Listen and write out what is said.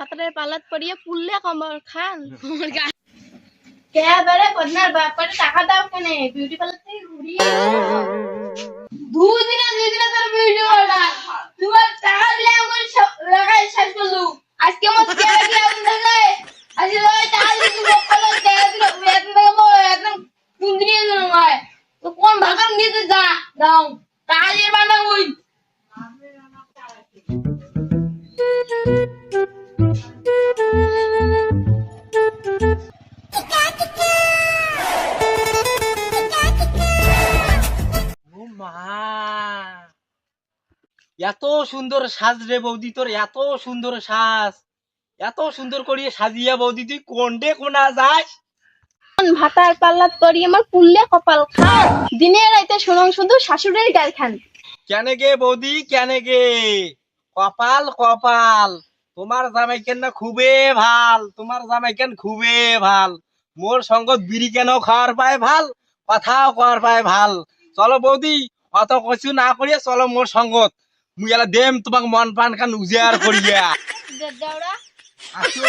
হাতের পালাত পড়িয়ে পুললে কমর খান। কে বারে বদনার বাপারে টাকা দাও কেনে বিউটি পার্লার থেকে ঘুরিয়ে দুদিনে দুদিনে তোর ভিডিও না তোমার টাকা দিলে আমি লাগাই শেষ করলু। আজকে আমার টাকা দিয়ে আমি দেখাই আজকে ওই টাকা দিয়ে তুমি বকলে টাকা দিলে বেতন দেবো মো একদম কোন দিনে দিল তো কোন ভাগাম নিতে যা দাও। টাকা দিয়ে বানা এত সুন্দর সাজ রে বৌদি তোর এত সুন্দর সাজ। এত সুন্দর করিয়ে সাজিয়া বৌদি তুই কোনটে কোনা যাস? ভাতার পাল্লাত আমার পুললে কপাল খান দিনে রাইতে শুনং শুধু শাশুড়ির গাল খান। কেন গে বৌদি কেন গে? কপাল কপাল। তোমার জামাই কেন না খুবে ভালো তোমার জামাই কেন খুবে ভালো। মোর সঙ্গত বিড়ি কেন খাওয়ার পায় ভালো কথাও কওয়ার পায় ভালো। চলো বৌদি অত কিছু না করিয়া চলো মোর সঙ্গত মুই এলা দেম তোমাক মন পান খান উজিয়ার করিয়া আসো